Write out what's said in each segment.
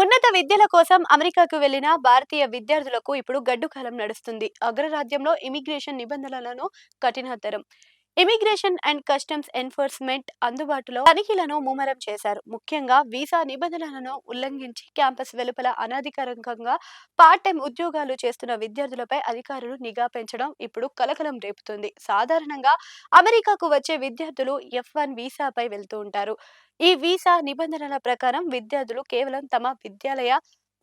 ఉన్నత విద్యల కోసం అమెరికాకు వెళ్ళిన భారతీయ విద్యార్థులకు ఇప్పుడు గడ్డు కాలం నడుస్తుంది. అగ్రరాజ్యంలో ఇమిగ్రేషన్ నిబంధనలను కఠినతరం. ఇమిగ్రేషన్ అండ్ కస్టమ్స్ ఎన్ఫోర్స్మెంట్ అందుబాటులో తనిఖీలను ముమ్మరం చేశారు. ముఖ్యంగా వీసా నిబంధనలను ఉల్లంఘించి క్యాంపస్ వెలుపల అనధికారికంగా పార్ట్ టైం ఉద్యోగాలు చేస్తున్న విద్యార్థులపై అధికారులు నిఘా పెంచడం ఇప్పుడు కలకలం రేపుతుంది. సాధారణంగా అమెరికాకు వచ్చే విద్యార్థులు ఎఫ్ వన్ వీసాపై వెళ్తూ ఉంటారు. ఈ వీసా నిబంధనల ప్రకారం విద్యార్థులు కేవలం తమ విద్యాలయ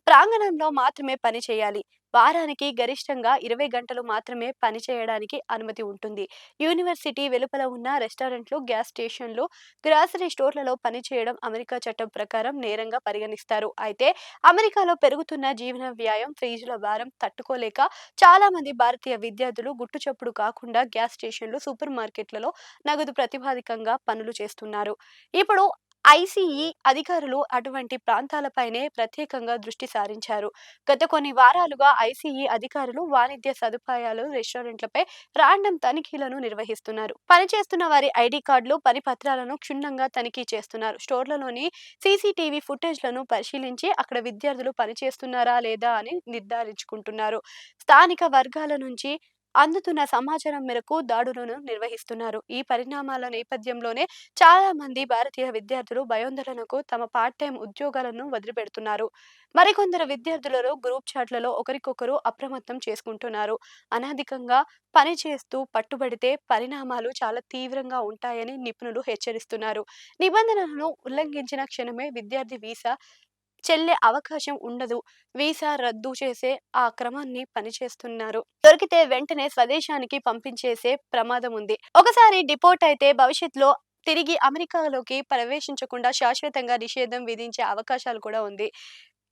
ప్రాంగణంలో మాత్రమే పని చేయాలి. వారానికి గరిష్టంగా ఇరవై గంటలు మాత్రమే పని చేయడానికి అనుమతి ఉంటుంది. యూనివర్సిటీ వెలుపల ఉన్న రెస్టారెంట్లు గ్యాస్ స్టేషన్లు గ్రాసరీ స్టోర్లలో పనిచేయడం అమెరికా చట్టం ప్రకారం నేరంగా పరిగణిస్తారు. అయితే అమెరికాలో పెరుగుతున్న జీవన వ్యాయం ఫీజుల భారం తట్టుకోలేక చాలా మంది భారతీయ విద్యార్థులు గుట్టుచప్పుడు కాకుండా గ్యాస్ స్టేషన్లు సూపర్ మార్కెట్లలో నగదు ప్రతిపాదికంగా పనులు చేస్తున్నారు. ఇప్పుడు ఐసీఈ అధికారులు అటువంటి ప్రాంతాలపైనే ప్రత్యేకంగా దృష్టి సారించారు. గత కొన్ని వారాలుగా ఐసీఈ అధికారులు వాణిజ్య సదుపాయాలు రెస్టారెంట్లపై రాండం తనిఖీలను నిర్వహిస్తున్నారు. పనిచేస్తున్న వారి ఐడి కార్డులు పని పత్రాలను క్షుణ్ణంగా తనిఖీ చేస్తున్నారు. స్టోర్లలోని సీసీటీవీ ఫుటేజ్లను పరిశీలించి అక్కడ విద్యార్థులు పనిచేస్తున్నారా లేదా అని నిర్ధారించుకుంటున్నారు. స్థానిక వర్గాల నుంచి అందుతున్న సమాచారం మేరకు దాడులను నిర్వహిస్తున్నారు. ఈ పరిణామాల నేపథ్యంలోనే చాలా మంది భారతీయ విద్యార్థులు భయోందోళనకు తమ పార్ట్ టైం ఉద్యోగాలను వదిలిపెడుతున్నారు. మరికొందరు విద్యార్థులలో గ్రూప్ చాట్లలో ఒకరికొకరు అప్రమత్తం చేసుకుంటున్నారు. అనధికంగా పనిచేస్తూ పట్టుబడితే పరిణామాలు చాలా తీవ్రంగా ఉంటాయని నిపుణులు హెచ్చరిస్తున్నారు. నిబంధనలను ఉల్లంఘించిన క్షణమే విద్యార్థి వీసా చెల్లే అవకాశం ఉండదు. వీసా రద్దు చేసే ఆ క్రమాన్ని పనిచేస్తున్నారు. దొరికితే వెంటనే స్వదేశానికి పంపించేసే ప్రమాదం ఉంది. ఒకసారి డిపోర్ట్ అయితే భవిష్యత్తులో తిరిగి అమెరికాలోకి ప్రవేశించకుండా శాశ్వతంగా నిషేధం విధించే అవకాశాలు కూడా ఉంది.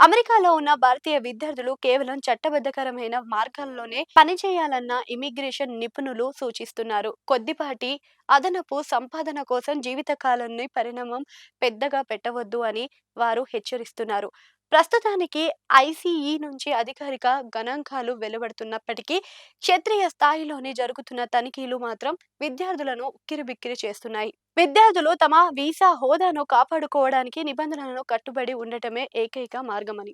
అమెరికాలో ఉన్న భారతీయ విద్యార్థులు కేవలం చట్టబద్ధకరమైన మార్గాల్లోనే పనిచేయాలన్న ఇమిగ్రేషన్ నిపుణులు సూచిస్తున్నారు. కొద్దిపాటి అదనపు సంపాదన కోసం జీవితకాలాన్ని పరిణామం పెద్దగా పెట్టవద్దు అని వారు హెచ్చరిస్తున్నారు. ప్రస్తుతానికి ఐసీఈ నుంచి అధికారిక గణాంకాలు వెలువడుతున్నప్పటికీ క్షత్రియ స్థాయిలోనే జరుగుతున్న తనిఖీలు మాత్రం విద్యార్థులను ఉక్కిరిబిక్కిరి చేస్తున్నాయి. విద్యార్థులు తమ వీసా హోదాను కాపాడుకోవడానికి నిబంధనలను కట్టుబడి ఉండటమే ఏకైక మార్గమని